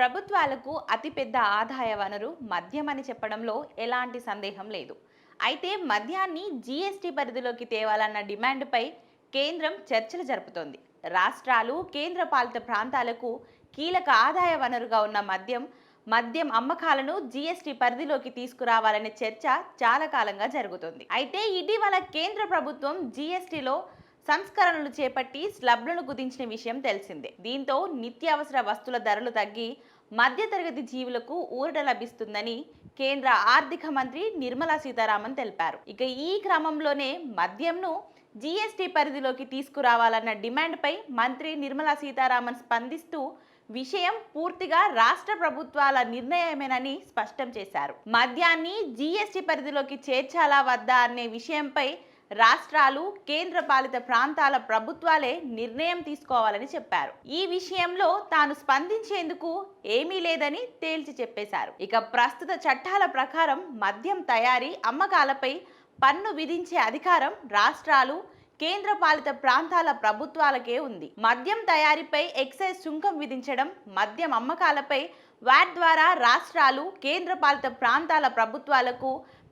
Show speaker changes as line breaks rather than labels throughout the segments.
ప్రభుత్వాలకు అతిపెద్ద ఆదాయ వనరు మద్యం అని చెప్పడంలో ఎలాంటి సందేహం లేదు. అయితే మద్యాన్ని జీఎస్టీ పరిధిలోకి తేవాలన్న డిమాండ్పై కేంద్రం చర్చలు జరుపుతోంది. రాష్ట్రాలు కేంద్ర పాలిత ప్రాంతాలకు కీలక ఆదాయ వనరుగా ఉన్న మద్యం మద్యం అమ్మకాలను జీఎస్టీ పరిధిలోకి తీసుకురావాలనే చర్చ చాలా కాలంగా జరుగుతుంది. అయితే ఇటీవల కేంద్ర ప్రభుత్వం జీఎస్టీలో సంస్కరణలు చేపట్టి స్లబ్లను కుదించిన విషయం తెలిసిందే. దీంతో నిత్యావసర వస్తువుల ధరలు తగ్గి మధ్యతరగతి జీవులకు ఊరట లభిస్తుందని కేంద్ర ఆర్థిక మంత్రి నిర్మలా సీతారామన్ తెలిపారు. ఇక ఈ క్రమంలోనే మద్యంను జీఎస్టీ పరిధిలోకి తీసుకురావాలన్న డిమాండ్పై మంత్రి నిర్మలా సీతారామన్ స్పందిస్తూ విషయం పూర్తిగా రాష్ట్ర ప్రభుత్వాల నిర్ణయమేనని స్పష్టం చేశారు. మద్యాన్ని జీఎస్టీ పరిధిలోకి చేర్చాలా వద్దా అనే విషయంపై రాష్ట్రాలు కేంద్ర పాలిత ప్రాంతాల ప్రభుత్వాలే నిర్ణయం తీసుకోవాలని చెప్పారు. ఈ విషయంలో తాను స్పందించేందుకు ఏమీ లేదని తేల్చి చెప్పేశారు. ఇక ప్రస్తుత చట్టాల ప్రకారం మద్యం తయారీ అమ్మకాలపై పన్ను విధించే అధికారం రాష్ట్రాలు కేంద్ర పాలిత ప్రాంతాల ప్రభుత్వాలకే ఉంది. మద్యం తయారీపై ఎక్సైజ్ సుంకం విధించడం మద్యం అమ్మకాలపై వాట్ ద్వారా రాష్ట్రాలు కేంద్ర పాలిత ప్రాంతాల ప్రభుత్వాలకు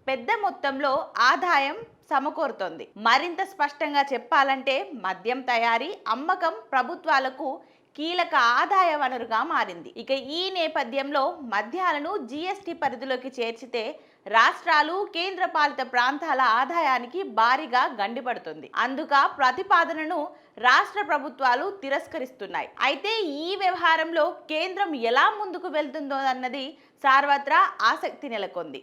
పెద్ద మొత్తంలో ఆదాయం సమకూరుతోంది. మరింత స్పష్టంగా చెప్పాలంటే మద్యం తయారీ అమ్మకం ప్రభుత్వాలకు కీలక ఆదాయ వనరుగా మారింది. ఇక ఈ నేపథ్యంలో మద్యాలను జీఎస్టీ పరిధిలోకి చేర్చితే రాష్ట్రాలు కేంద్ర పాలిత ప్రాంతాల ఆదాయానికి భారీగా గండిపడుతుంది. అందుక ప్రతిపాదనను రాష్ట్ర ప్రభుత్వాలు తిరస్కరిస్తున్నాయి. అయితే ఈ వ్యవహారంలో కేంద్రం ఎలా ముందుకు వెళ్తుందో అన్నది సార్వత్రా ఆసక్తి నెలకొంది.